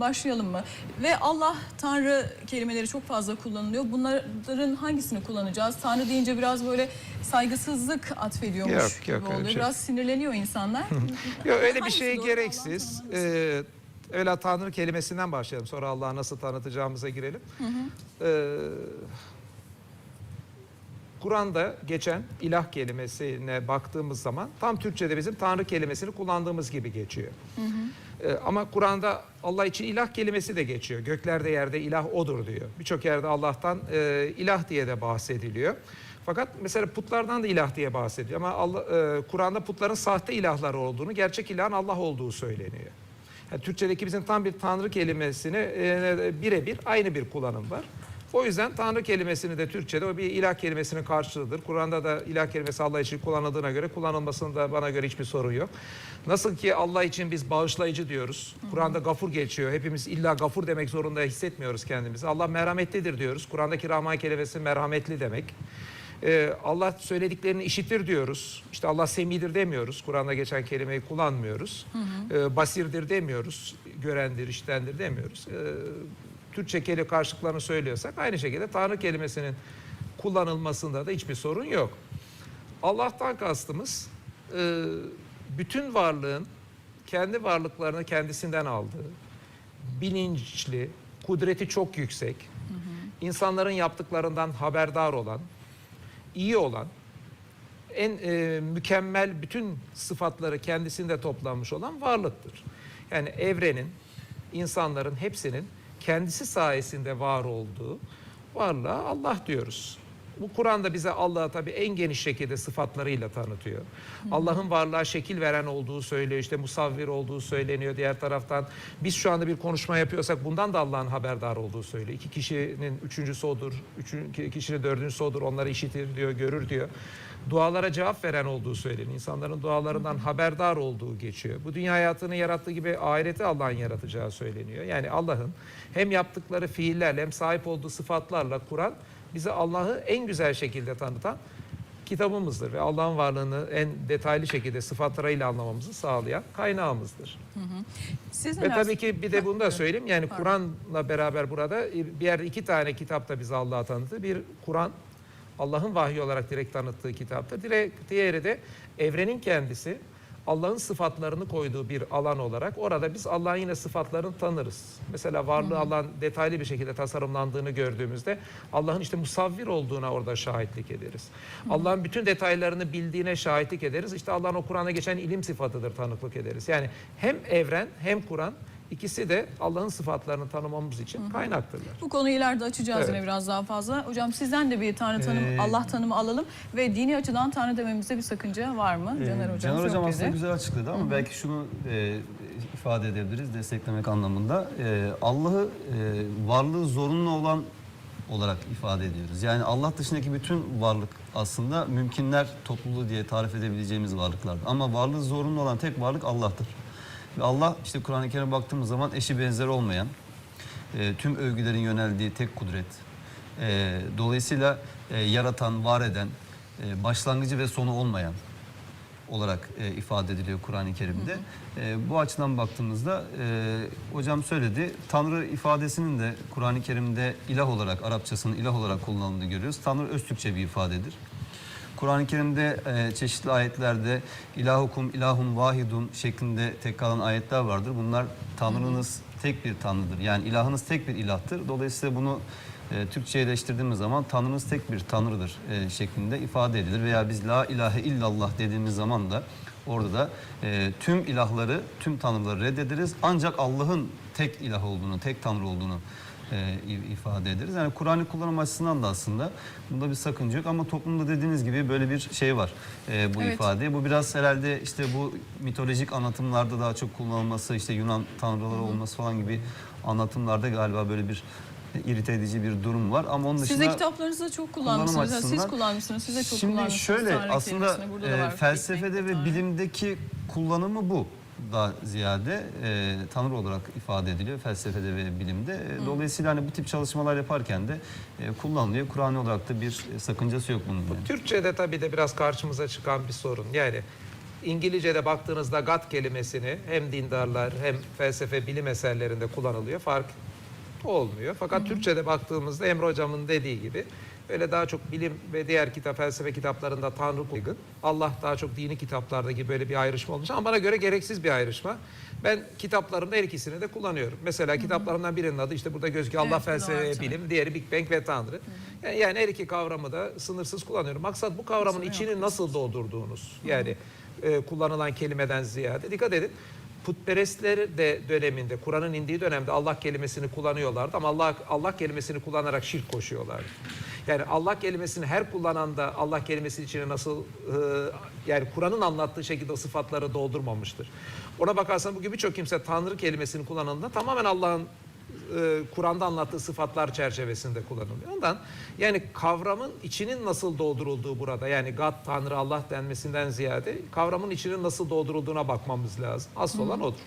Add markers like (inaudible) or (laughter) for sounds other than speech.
Başlayalım mı? Ve Allah, Tanrı kelimeleri çok fazla kullanılıyor. Bunların hangisini kullanacağız? Tanrı deyince biraz böyle saygısızlık atfediyormuş Yok, gibi yok, bir oluyor. şey. Biraz sinirleniyor insanlar. (laughs) Yok öyle bir şey gereksiz. Ee, öyle Tanrı kelimesinden başlayalım. Sonra Allah'ı nasıl tanıtacağımıza girelim. Ee, Kur'an'da geçen ilah kelimesine baktığımız zaman tam Türkçe'de bizim Tanrı kelimesini kullandığımız gibi geçiyor. Ee, ama Kur'an'da Allah için ilah kelimesi de geçiyor. Göklerde yerde ilah odur diyor. Birçok yerde Allah'tan e, ilah diye de bahsediliyor. Fakat mesela putlardan da ilah diye bahsediyor. Ama Allah, e, Kur'an'da putların sahte ilahlar olduğunu, gerçek ilahın Allah olduğu söyleniyor. Yani Türkçedeki bizim tam bir Tanrı kelimesini e, birebir aynı bir kullanım var. O yüzden Tanrı kelimesini de Türkçe'de o bir ilah kelimesinin karşılığıdır. Kur'an'da da ilah kelimesi Allah için kullanıldığına göre kullanılmasında bana göre hiçbir sorun yok. Nasıl ki Allah için biz bağışlayıcı diyoruz. Kur'an'da gafur geçiyor. Hepimiz illa gafur demek zorunda hissetmiyoruz kendimizi. Allah merhametlidir diyoruz. Kur'an'daki Rahman kelimesi merhametli demek. Ee, Allah söylediklerini işitir diyoruz. İşte Allah semidir demiyoruz. Kur'an'da geçen kelimeyi kullanmıyoruz. Ee, basirdir demiyoruz. Görendir, iştendir demiyoruz. Ee, Türkçe kelime karşılıklarını söylüyorsak aynı şekilde Tanrı kelimesinin kullanılmasında da hiçbir sorun yok. Allah'tan kastımız e, bütün varlığın kendi varlıklarını kendisinden aldığı, bilinçli, kudreti çok yüksek, insanların yaptıklarından haberdar olan, iyi olan, en e, mükemmel bütün sıfatları kendisinde toplanmış olan varlıktır. Yani evrenin, insanların hepsinin kendisi sayesinde var olduğu varlığa Allah diyoruz. Bu Kur'an'da bize Allah'ı tabii en geniş şekilde sıfatlarıyla tanıtıyor. Allah'ın varlığa şekil veren olduğu söylüyor. işte musavvir olduğu söyleniyor. Diğer taraftan biz şu anda bir konuşma yapıyorsak bundan da Allah'ın haberdar olduğu söylüyor. İki kişinin üçüncüsü odur, üçüncü kişinin dördüncüsü odur. Onları işitir diyor, görür diyor. Dualara cevap veren olduğu söyleniyor. İnsanların dualarından haberdar olduğu geçiyor. Bu dünya hayatını yarattığı gibi ahireti Allah'ın yaratacağı söyleniyor. Yani Allah'ın hem yaptıkları fiillerle hem sahip olduğu sıfatlarla Kur'an bize Allah'ı en güzel şekilde tanıtan kitabımızdır ve Allah'ın varlığını en detaylı şekilde sıfatlarıyla anlamamızı sağlayan kaynağımızdır. Siz Ve neler- tabii ki bir de bunu da söyleyeyim. Yani. Kur'an'la beraber burada bir yerde iki tane kitap da bize Allah'ı tanıttı. Bir Kur'an Allah'ın vahyi olarak direkt tanıttığı kitaptır. Direkt, diğeri de evrenin kendisi Allah'ın sıfatlarını koyduğu bir alan olarak orada biz Allah'ın yine sıfatlarını tanırız. Mesela varlığı Allah'ın detaylı bir şekilde tasarımlandığını gördüğümüzde Allah'ın işte musavvir olduğuna orada şahitlik ederiz. Allah'ın bütün detaylarını bildiğine şahitlik ederiz. İşte Allah'ın o Kur'an'a geçen ilim sıfatıdır tanıklık ederiz. Yani hem evren hem Kur'an ikisi de Allah'ın sıfatlarını tanımamız için kaynaktırlar. Bu konuyu ileride açacağız Evet. yine biraz daha fazla. Hocam sizden de bir Tanrı tanımı, Ee, Allah tanımı alalım ve dini açıdan Tanrı dememizde bir sakınca var mı? Ee, Caner Hocam Caner çok Hocam dedi. aslında güzel açıkladı ama belki şunu e, ifade edebiliriz desteklemek anlamında. E, Allah'ı e, varlığı zorunlu olan olarak ifade ediyoruz. Yani Allah dışındaki bütün varlık aslında mümkünler topluluğu diye tarif edebileceğimiz varlıklardır. Ama varlığı zorunlu olan tek varlık Allah'tır. Ve Allah işte Kur'an-ı Kerim'e baktığımız zaman eşi benzeri olmayan, e, tüm övgülerin yöneldiği tek kudret. E, dolayısıyla e, yaratan, var eden, e, başlangıcı ve sonu olmayan olarak e, ifade ediliyor Kur'an-ı Kerim'de. E, bu açıdan baktığımızda e, hocam söyledi. Tanrı ifadesinin de Kur'an-ı Kerim'de ilah olarak Arapçasının ilah olarak kullanıldığını görüyoruz. Tanrı öz Türkçe bir ifadedir. Kur'an-ı Kerim'de e, çeşitli ayetlerde ilahukum ilahun vahidun şeklinde tekrarlanan ayetler vardır. Bunlar Tanrınız tek bir Tanrıdır. Yani ilahınız tek bir ilahtır. Dolayısıyla bunu e, Türkçeleştirdiğimiz zaman Tanrınız tek bir Tanrıdır e, şeklinde ifade edilir. Veya biz la ilahe illallah dediğimiz zaman da orada da e, tüm ilahları, tüm tanrıları reddederiz. Ancak Allah'ın tek ilah olduğunu, tek Tanrı olduğunu e, ifade ederiz. Yani Kur'an'ı kullanım açısından da aslında bunda bir sakınca yok ama toplumda dediğiniz gibi böyle bir şey var e, bu Evet. ifade. Bu biraz herhalde işte bu mitolojik anlatımlarda daha çok kullanılması, işte Yunan tanrıları olması falan gibi anlatımlarda galiba böyle bir irite edici bir durum var. Ama onun Siz dışında de kitaplarınızda çok kullanmışsınız. Yani Siz kullanmışsınız. Siz de çok Şimdi kullanmışsınız. şöyle Tanrı aslında e, felsefede ve bilimdeki kullanımı bu daha ziyade e, tanrı olarak ifade ediliyor felsefede ve bilimde. E, Dolayısıyla hani bu tip çalışmalar yaparken de e, kullanılıyor. Kur'an olarak da bir sakıncası yok bunun. yani. Türkçe'de tabii de biraz karşımıza çıkan bir sorun. Yani İngilizce'de baktığınızda God kelimesini hem dindarlar hem felsefe bilim eserlerinde kullanılıyor. Fark olmuyor. Fakat Türkçe'de baktığımızda Emre Hocam'ın dediği gibi öyle daha çok bilim ve diğer kitap felsefe kitaplarında Tanrı uygun. Allah daha çok dini kitaplardaki böyle bir ayrışma olmuş ama bana göre gereksiz bir ayrışma. Ben kitaplarımda her ikisini de kullanıyorum. Mesela kitaplarımdan birinin adı işte burada gözüküyor Allah Evet, felsefe ve bilim, diğeri Big Bang ve Tanrı. Yani, yani her iki kavramı da sınırsız kullanıyorum. Maksat bu kavramın yok. içini nasıl doldurduğunuz. Yani e, kullanılan kelimeden ziyade dikkat edin. Putperestler de döneminde, Kur'an'ın indiği dönemde Allah kelimesini kullanıyorlardı ama Allah Allah kelimesini kullanarak şirk koşuyorlardı. Yani Allah kelimesini her kullanan da Allah kelimesi içine nasıl e, yani Kur'an'ın anlattığı şekilde o sıfatları doldurmamıştır. Ona bakarsan bugün birçok kimse Tanrı kelimesini kullanıldığında tamamen Allah'ın e, Kur'an'da anlattığı sıfatlar çerçevesinde kullanılıyor. Ondan yani kavramın içinin nasıl doldurulduğu burada yani God, Tanrı, Allah denmesinden ziyade kavramın içinin nasıl doldurulduğuna bakmamız lazım. Asıl olan odur.